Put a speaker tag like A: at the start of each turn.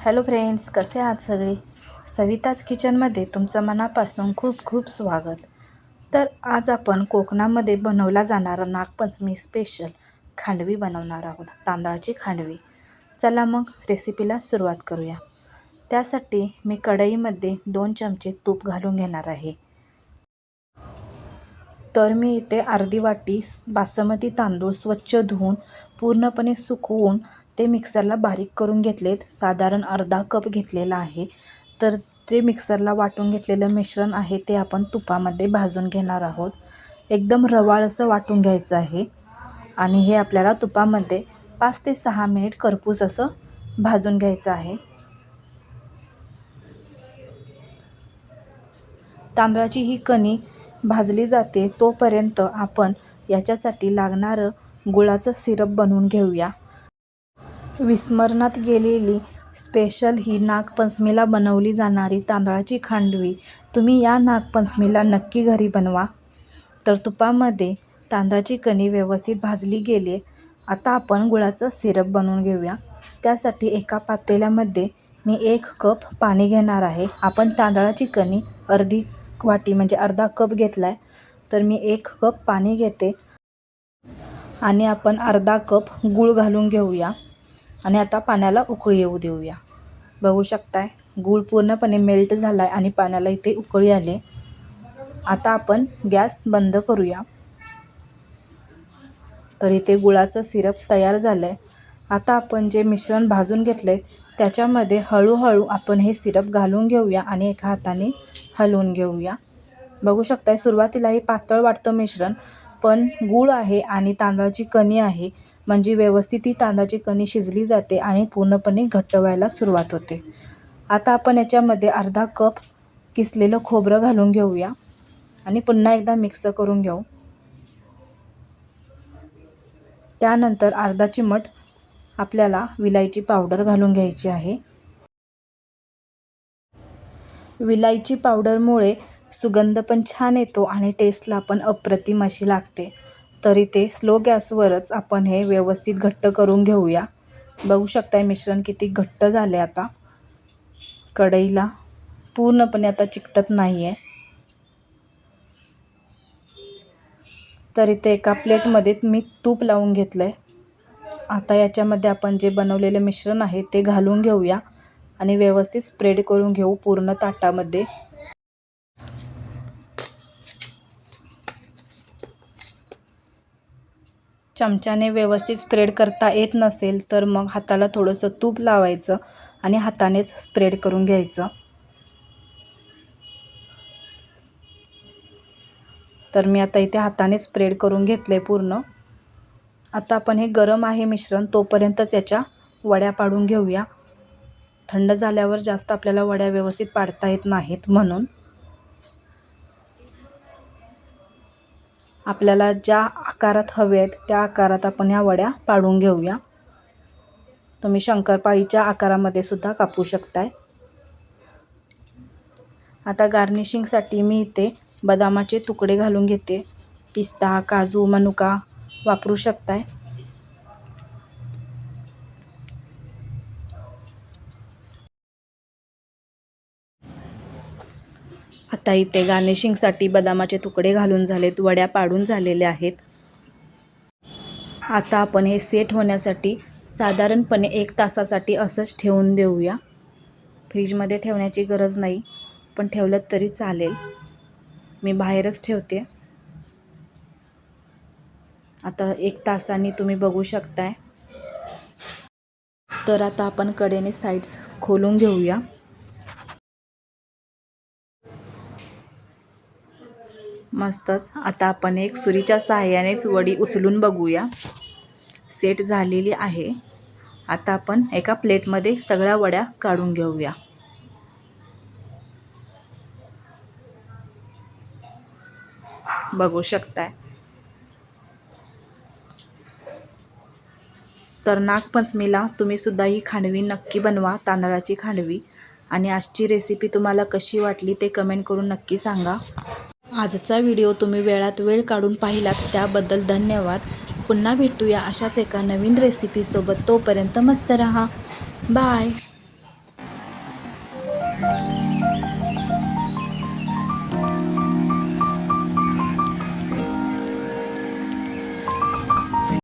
A: Hello friends कसे आहात सगळे? सविताज किचनमध्ये तुमचं मनापासून खूप खूप स्वागत. तर आज आपण कोकणामध्ये बनवला जाणारा नागपंचमी स्पेशल खांडवी बनवणार आहोत तांदळाची खांडवी. चला मग रेसिपीला सुरुवात करूया. त्यासाठी मी कढईमध्ये दोन चमचे तूप घालून घेणार आहे. तर मी इथे अर्धी वाटी बासमती तांदूळ स्वच्छ धुवून पूर्णपणे सुकवून ते मिक्सरला बारीक करून घेतलेत. साधारण अर्धा कप घेतलेला आहे. तर जे मिक्सरला वाटून घेतलेलं मिश्रण आहे ते आपण तुपामध्ये भाजून घेणार आहोत. एकदम रवाळ असं वाटून घ्यायचं आहे. आणि हे आपल्याला तुपामध्ये पाच ते सहा मिनिट करपूस असं भाजून घ्यायचं आहे. तांदळाची ही कणी भाजली जाते तोपर्यंत आपण याच्यासाठी लागणारं गुळाचं सिरप बनवून घेऊया. विस्मरणात गेलेली स्पेशल ही नागपंचमीला बनवली जाणारी तांदळाची खांडवी. तुम्ही या नागपंचमीला नक्की घरी बनवा. तर तुपामध्ये तांदळाची कणी व्यवस्थित भाजली गेली आता आपण गुळाचं सिरप बनवून घेऊया. त्यासाठी एका पातेल्यामध्ये मी एक कप पाणी घेणार आहे. आपण तांदळाची कणी अर्धी वाटी म्हणजे अर्धा कप घेतला आहे तर मी एक कप पाणी घेते. आणि आपण अर्धा कप गूळ घालून घेऊया. आणि आता पाण्याला उकळी येऊ देऊया. बघू शकताय गूळ पूर्णपणे मेल्ट झाला आहे आणि पाण्याला इथे उकळी आले आता आपण गॅस बंद करूया. तर इथे गुळाचं सिरप तयार झालं आहे आता आपण जे मिश्रण भाजून घेतलं आहे त्याच्यामध्ये हळूहळू आपण हे सिरप घालून घेऊया आणि एका हाताने हलवून घेऊया. बघू शकताय सुरुवातीला हे पातळ वाटतं मिश्रण पण गूळ आहे आणि तांदळाची कणी आहे. म्हणजे व्यवस्थित ही तांदळाची कणी शिजली जाते आणि पूर्णपणे घट्ट व्हायला सुरुवात होते. आता आपण याच्यामध्ये अर्धा कप किसलेलं खोबरं घालून घेऊया. आणि पुन्हा एकदा मिक्स करून घेऊ. त्यानंतर अर्धा चिमट आपल्याला विलायची पावडर घालून घ्यायची आहे. विलायची पावडरमुळे सुगंध पण छान येतो आणि टेस्टला पण अप्रतिम अशी लागते. तरी ते स्लो गॅसवरच आपण हे व्यवस्थित घट्ट करून घेऊया. बघू शकताय मिश्रण किती घट्ट झाले आता. कढईला पूर्णपणे आता चिकटत नाही आहे तर इथे एका प्लेटमध्ये मी तूप लावून घेतलं आहे आता याच्यामध्ये आपण जे बनवलेले मिश्रण आहे ते घालून घेऊया आणि व्यवस्थित स्प्रेड करून घेऊ पूर्ण ताटामध्ये. चमच्याने व्यवस्थित स्प्रेड करता येत नसेल तर मग हाताला थोडंसं तूप लावायचं आणि हातानेच स्प्रेड करून घ्यायचं. तर मी आता इथे हाताने स्प्रेड करून घेतलं आहे पूर्ण. आता आपण हे गरम आहे मिश्रण तोपर्यंतच याच्या वड्या पाडून घेऊया. थंड झाल्यावर जास्त आपल्याला वड्या व्यवस्थित पाडता येत नाहीत म्हणून. आपल्याला ज्या आकारात हवे आहेत त्या आकारात आपण या वड्या पाडून घेऊया. तुम्ही शंकरपाळीच्या आकारामध्ये सुद्धा कापू शकताय. आता गार्निशिंगसाठी मी इथे बदामाचे तुकडे घालून घेते. पिस्ता काजू मनुका वापरू शकताय. आता इथे गार्निशिंगसाठी बदामाचे तुकडे घालून झालेत वड्या पाडून झालेले आहेत. आता आपण हे सेट होण्यासाठी साधारणपणे एक तासासाठी असंच ठेवून देऊया. फ्रीजमध्ये ठेवण्याची गरज नाही पण ठेवलं तरी चालेल. मी बाहेरच ठेवते. आता एक तासाने तुम्ही बघू शकताय. तर आता आपण कडेने साईड्स खोलून घेऊया. मस्तच. आता आपण एक सुरीच्या सहाय्यानेच वडी उचलून बघूया. सेट झालेली आहे. आता आपण एका प्लेटमध्ये सगळ्या वड्या काढून घेऊया. बघू शकताय. तर नागपंचमीला तुम्ही सुद्धा ही खांडवी नक्की बनवा तांदळाची खांडवी. आणि आजची रेसिपी तुम्हाला कशी वाटली ते कमेंट करून नक्की सांगा. आजचा व्हिडिओ तुम्ही वेळात वेळ काढून पाहिलात त्याबद्दल धन्यवाद. पुन्हा भेटूया अशाच एका नवीन रेसिपीसोबत तोपर्यंत मस्त रहा. बाय